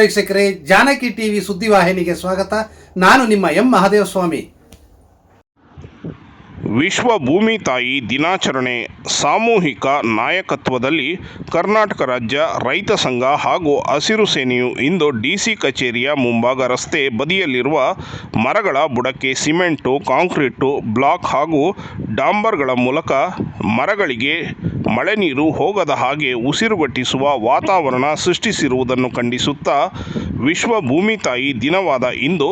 ವೀಕ್ಷಕರೇ, ಜಾನಕಿ ಟಿವಿ ಸುದ್ದಿವಾಹಿನಿಗೆ ಸ್ವಾಗತ. ನಾನು ನಿಮ್ಮ ಎಂ ಮಹಾದೇವಸ್ವಾಮಿ. ವಿಶ್ವ ಭೂಮಿ ತಾಯಿ ದಿನಾಚರಣೆ, ಸಾಮೂಹಿಕ ನಾಯಕತ್ವದಲ್ಲಿ ಕರ್ನಾಟಕ ರಾಜ್ಯ ರೈತ ಸಂಘ ಹಾಗೂ ಹಸಿರು ಸೇನೆಯು ಇಂದು ಡಿಸಿ ಕಚೇರಿಯ ಮುಂಭಾಗ ರಸ್ತೆ ಬದಿಯಲ್ಲಿರುವ ಮರಗಳ ಬುಡಕ್ಕೆ ಸಿಮೆಂಟು, ಕಾಂಕ್ರೀಟು, ಬ್ಲಾಕ್ ಹಾಗೂ ಡಾಂಬರ್ಗಳ ಮೂಲಕ ಮರಗಳಿಗೆ ಮಳೆ ನೀರು ಹೋಗದ ಹಾಗೆ ಉಸಿರುಗಟ್ಟಿಸುವ ವಾತಾವರಣ ಸೃಷ್ಟಿಸಿರುವುದನ್ನು ಖಂಡಿಸುತ್ತಾ ವಿಶ್ವ ಭೂಮಿ ತಾಯಿ ದಿನವಾದ ಇಂದು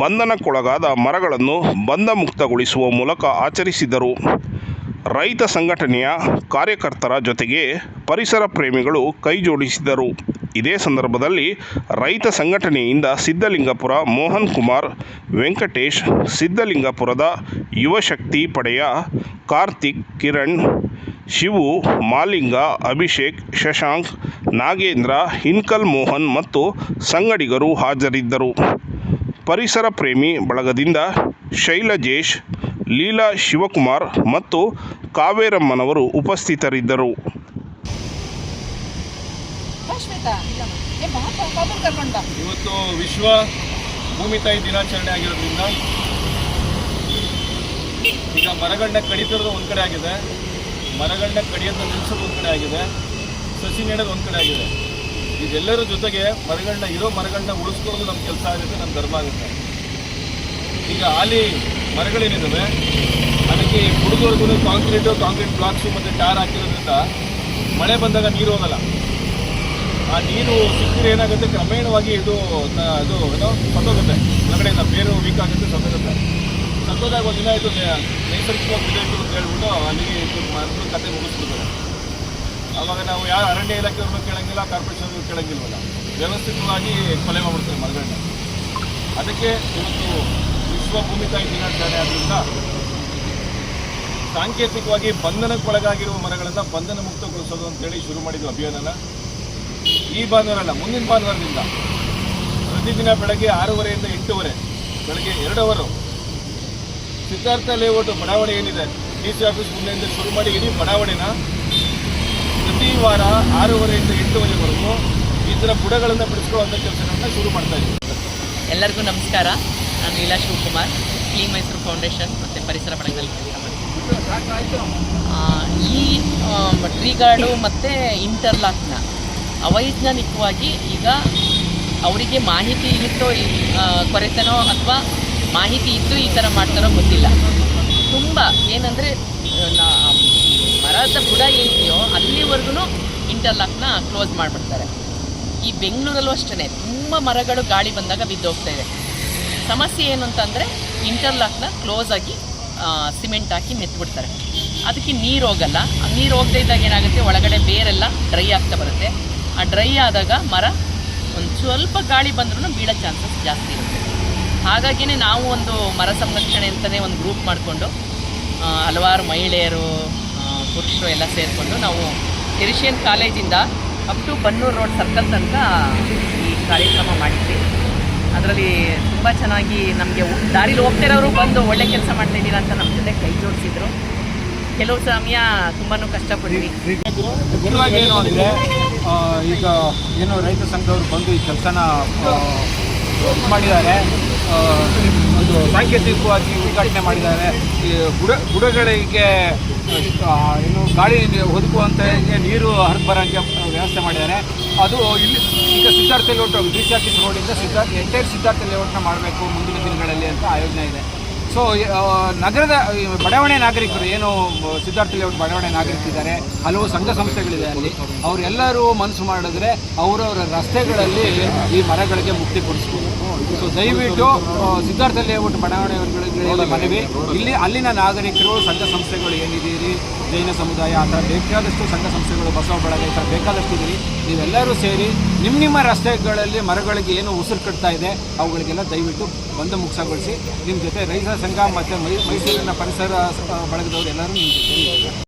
ಬಂಧನಕ್ಕೊಳಗಾದ ಮರಗಳನ್ನು ಬಂಧ ಮುಕ್ತಗೊಳಿಸುವ ಮೂಲಕ ಆಚರಿಸಿದರು. ರೈತ ಸಂಘಟನೆಯ ಕಾರ್ಯಕರ್ತರ ಜೊತೆಗೆ ಪರಿಸರ ಪ್ರೇಮಿಗಳು ಕೈಜೋಡಿಸಿದರು. ಇದೇ ಸಂದರ್ಭದಲ್ಲಿ ರೈತ ಸಂಘಟನೆಯಿಂದ ಸಿದ್ಧಲಿಂಗಪುರ ಮೋಹನ್ ಕುಮಾರ್, ವೆಂಕಟೇಶ್, ಸಿದ್ಧಲಿಂಗಪುರದ ಯುವಶಕ್ತಿ ಪಡೆಯ ಕಾರ್ತಿಕ್ ಕಿರಣ್ ಶಿವು ಮಾಲಿಂಗ ಅಭಿಷೇಕ್ ಶಶಾಂಕ್ ನಾಗೇಂದ್ರ ಹಿನ್ಕಲ್ ಮೋಹನ್ ಮತ್ತು ಸಂಗಡಿಗರು ಹಾಜರಿದ್ದರು. ಪರಿಸರ ಪ್ರೇಮಿ ಬಳಗದಿಂದ ಶೈಲಜೇಶ್ ಲೀಲಾ ಶಿವಕುಮಾರ್ ಮತ್ತು ಕಾವೇರಮ್ಮನವರು ಉಪಸ್ಥಿತರಿದ್ದರು. ಇವತ್ತು ವಿಶ್ವ ಭೂಮಿ ತಾಯಿ ದಿನಾಚರಣೆ ಆಗಿರೋದ್ರಿಂದ ಈಗ ಮರಗಳನ್ನ ಕಡಿತಿರೋದು ಒಂದು ಕಡೆ ಆಗಿದೆ. ಮರಗಳನ್ನ ಕಡಿಯಂತ ನಿಲ್ಲಿಸೋದು ಒಂದು ಕಡೆ ಆಗಿದೆ, ಸಸಿ ನೆಡೋದು ಒಂದು ಕಡೆ ಆಗಿದೆ. ಇದೆಲ್ಲರ ಜೊತೆಗೆ ಮರಗಳನ್ನ ಇರೋ ಮರಗಳನ್ನ ಉಳಿಸ್ಕೊಳ್ಳೋದು ನಮ್ಮ ಕೆಲಸ ಆಗುತ್ತೆ ನಮ್ಮ ಧರ್ಮ ಆಗುತ್ತೆ. ಈಗ ಆಲಿ ಮರಗಳೇನಿದ್ದಾವೆ ಅದಕ್ಕೆ ಹುಡುಗರ್ಗೂ ಕಾಂಕ್ರೀಟು, ಕಾಂಕ್ರೀಟ್ ಬ್ಲಾಕ್ಸು ಮತ್ತು ಟಾರ್ ಹಾಕಿರೋದ್ರಿಂದ ಮಳೆ ಬಂದಾಗ ನೀರು ಹೋಗಲ್ಲ. ಆ ನೀರು ಸಿಕ್ಕಿದ್ರೆ ಏನಾಗುತ್ತೆ, ಕ್ರಮೇಣವಾಗಿ ಇದು ಅದು ಏನೋ ಹೊತ್ತೋಗುತ್ತೆ ಒಳಗಡೆಯಿಂದ ಬೇರು ವೀಕ್ ಆಗುತ್ತೆ ಒಂದು ದಿನ ಇದು ನೈಸರ್ಗಿಕವಾಗಿ ಅಂತ ಹೇಳ್ಬಿಟ್ಟು ಅಲ್ಲಿಗೆ ಮರಗಳು ಕತೆ ಮುಗಿಸ್ಬಿಡ್ತಾರೆ. ಆವಾಗ ನಾವು ಯಾರು ಅರಣ್ಯ ಇಲಾಖೆಯವ್ರನ್ನೂ ಕೇಳಂಗಿಲ್ಲ ಕಾರ್ಪೊರೇಷನ್ ಕೇಳಂಗಿಲ್ವಲ್ಲ. ವ್ಯವಸ್ಥಿತವಾಗಿ ಕೊಲೆ ಮಾಡ್ಬಿಡ್ತಾರೆ ಮರಗಳನ್ನ ಅದಕ್ಕೆ ಇವತ್ತು ವಿಶ್ವ ಭೂಮಿ ತಾಯಿ ದಿನಾಚರಣೆ ಆದ್ರಿಂದ ಸಾಂಕೇತಿಕವಾಗಿ ಬಂಧನಕ್ಕೊಳಗಾಗಿರುವ ಮರಗಳನ್ನು ಬಂಧನ ಮುಕ್ತಗೊಳಿಸೋದು ಅಂತೇಳಿ ಶುರು ಮಾಡಿದ್ವಿ ಅಭಿಯಾನನ. ಈ ಭಾನುವಾರಲ್ಲ ಮುಂದಿನ ಭಾನುವಾರದಿಂದ ಪ್ರತಿದಿನ ಬೆಳಗ್ಗೆ ಆರೂವರೆಯಿಂದ ಎಂಟೂವರೆ, ಬೆಳಗ್ಗೆ ಎರಡು ಅವರು ಸಿದ್ಧಾರ್ಥ ಲೇಔಟ್ ಬಡಾವಣೆ ಏನಿದೆ? ಡಿ ಸಿ ಆಫೀಸ್ ಮುಂದೆಯಿಂದ ಶುರು ಮಾಡಿ ಇಡೀ ಬಡಾವಣೆನ ಪ್ರತಿ ವಾರ ಆರೂವರೆಯಿಂದ ಎಂಟೂವರೆವರೆಗೂ ಈ ಥರ ಬುಡಗಳನ್ನು ಬಿಡಿಸ್ಕೊಳ್ಳುವಂಥ ಕೆಲಸಗಳನ್ನ ಶುರು ಮಾಡ್ತಾ ಇದ್ದೀವಿ. ಎಲ್ಲರಿಗೂ ನಮಸ್ಕಾರ. ನಾನು ಲೀಲಾ ಶಿವಕುಮಾರ್ ಕ್ಲೀನ್ ಮೈಸೂರು ಫೌಂಡೇಶನ್ ಮತ್ತು ಪರಿಸರ ಬಳಗದಲ್ಲಿ ಕೆಲಸ ಮಾಡ್ತೀನಿ ಈ ಟ್ರೀ ಗಾರ್ಡು ಮತ್ತು ಇಂಟರ್ಲಾಕ್ನ ಅವೈಜ್ಞಾನಿಕವಾಗಿ ಈಗ ಅವರಿಗೆ ಮಾಹಿತಿ ಇತ್ತೋ ಕೊರತೆನೋ ಅಥವಾ ಮಾಹಿತಿ ಇದ್ದು ಈ ಥರ ಮಾಡ್ತಾರೋ ಗೊತ್ತಿಲ್ಲ. ತುಂಬ ಏನಂದರೆ ಮರದ ಬುಡ ಏನಿದೆಯೋ ಅಲ್ಲಿವರೆಗೂ ಇಂಟರ್ಲಾಕ್ನ ಕ್ಲೋಸ್ ಮಾಡಿಬಿಡ್ತಾರೆ. ಈ ಬೆಂಗಳೂರಲ್ಲೂ ಅಷ್ಟೇ ತುಂಬ ಮರಗಳು ಗಾಳಿ ಬಂದಾಗ ಬಿದ್ದೋಗ್ತಾ ಇದೆ ಸಮಸ್ಯೆ ಏನು ಅಂತಂದರೆ, ಇಂಟರ್ಲಾಕ್ನ ಕ್ಲೋಸ್ ಆಗಿ ಸಿಮೆಂಟ್ ಹಾಕಿ ಮೆತ್ಬಿಡ್ತಾರೆ. ಅದಕ್ಕೆ ನೀರು ಹೋಗಲ್ಲ. ನೀರು ಹೋಗದೇ ಇದ್ದಾಗ ಏನಾಗುತ್ತೆ, ಒಳಗಡೆ ಬೇರೆಲ್ಲ ಡ್ರೈ ಆಗ್ತಾ ಬರುತ್ತೆ. ಆ ಡ್ರೈ ಆದಾಗ ಮರ ಒಂದು ಸ್ವಲ್ಪ ಗಾಳಿ ಬಂದ್ರೂ ಬೀಳೋ ಚಾನ್ಸಸ್ ಜಾಸ್ತಿ ಇರುತ್ತೆ. ಹಾಗಾಗಿನೇ ನಾವು ಒಂದು ಮರ ಸಂರಕ್ಷಣೆ ಅಂತಲೇ ಒಂದು ಗ್ರೂಪ್ ಮಾಡಿಕೊಂಡು ಹಲವಾರು ಮಹಿಳೆಯರು ಪುರುಷರು ಎಲ್ಲ ಸೇರಿಕೊಂಡು ನಾವು ಕೆರಿಷಿಯನ್ ಕಾಲೇಜಿಂದ up to Bannur road circle ತನಕ ಈ ಕಾರ್ಯಕ್ರಮ ಮಾಡಿದ್ವಿ. ಅದರಲ್ಲಿ ತುಂಬ ಚೆನ್ನಾಗಿ ನಮಗೆ ದಾರಿಲಿ ಹೋಗ್ತಿರೋರು ಬಂದು ಒಳ್ಳೆ ಕೆಲಸ ಮಾಡ್ತಾ ಇದ್ದೀರಾ ಅಂತ ನಮ್ಮ ಜೊತೆ ಕೈ ಜೋಡಿಸಿದ್ರು. ಕೆಲವು ಸಮಯ ತುಂಬಾ ಕಷ್ಟಪಡ್ತೀವಿ ಈಗ ಏನು ರೈತ ಸಂಘದವರು ಬಂದು ಈ ಕೆಲಸನ ಮಾಡಿದ್ದಾರೆ. ಒಂದು ಸಾಂಕೇತಿಕವಾಗಿ ಉದ್ಘಾಟನೆ ಮಾಡಿದ್ದಾರೆ. ಈ ಬುಡ ಬುಡಗಳಿಗೆ ಏನು ಗಾಳಿ ಹೊದಕುವಂತ ನೀರು ಹರಿದು ಬರೋಂಗೆ ವ್ಯವಸ್ಥೆ ಮಾಡಿದ್ದಾರೆ. ಅದು ಇಲ್ಲಿ ಈಗ Siddhartha layout D C office ರೋಡಿಂದ ಸಿದ್ಧಾರ್ಥ ಎಂಟೈರ್ ಸಿದ್ಧಾರ್ಥ ಲೇಔಟ್ನ ಮಾಡಬೇಕು ಮುಂದಿನ ದಿನಗಳಲ್ಲಿ ಅಂತ ಆಯೋಜನೆ ಇದೆ. ಸೊ ನಗರದ ಬಡಾವಣೆ ನಾಗರಿಕರು ಏನು ಸಿದ್ಧಾರ್ಥ ಅವರು ಬಡಾವಣೆ ನಾಗರಿಕರಿದ್ದಾರೆ ಹಲವು ಸಂಘ ಸಂಸ್ಥೆಗಳಿದೆ ಅಲ್ಲಿ, ಅವರೆಲ್ಲರೂ ಮನಸ್ಸು ಮಾಡಿದ್ರೆ ಅವರವರ ರಸ್ತೆಗಳಲ್ಲಿ ಈ ಮರಗಳಿಗೆ ಮುಕ್ತಿ ಕೊಡಿಸ್ಬೋದು. ದಯವಿಟ್ಟು ಆ, ಸಿದ್ಧಾರ್ಥ ಬಡಾವಣೆ ಬಡಾವಣೆಗಳಿಗೆ ಮನವಿ. ಇಲ್ಲಿ ಅಲ್ಲಿನ ನಾಗರಿಕರು ಸಂಘ ಸಂಸ್ಥೆಗಳು ಏನಿದ್ದೀರಿ? ಜೈನ ಸಮುದಾಯ ಆ ಥರ ಬೇಕಾದಷ್ಟು ಸಂಘ ಸಂಸ್ಥೆಗಳು ಬಸವ ಬಳಗ ಈ ಥರ ಬೇಕಾದಷ್ಟು ಇದ್ದೀರಿ. ನೀವೆಲ್ಲರೂ ಸೇರಿ ನಿಮ್ಮ ನಿಮ್ಮ ರಸ್ತೆಗಳಲ್ಲಿ ಮರಗಳಿಗೆ ಏನು ಉಸಿರು ಕಟ್ತಾ ಇದೆ ಅವುಗಳಿಗೆಲ್ಲ ದಯವಿಟ್ಟು ಬಂದು ಮುಕ್ಸಗೊಳಿಸಿ ನಿಮ್ಮ ಜೊತೆ ರೈತ ಸಂಘ ಮತ್ತು ಮೈ ಮೈಸೂರಿನ ಪರಿಸರ ಬಳಗದವರು ಎಲ್ಲರೂ ನಿಮ್ಮ ಜೊತೆ.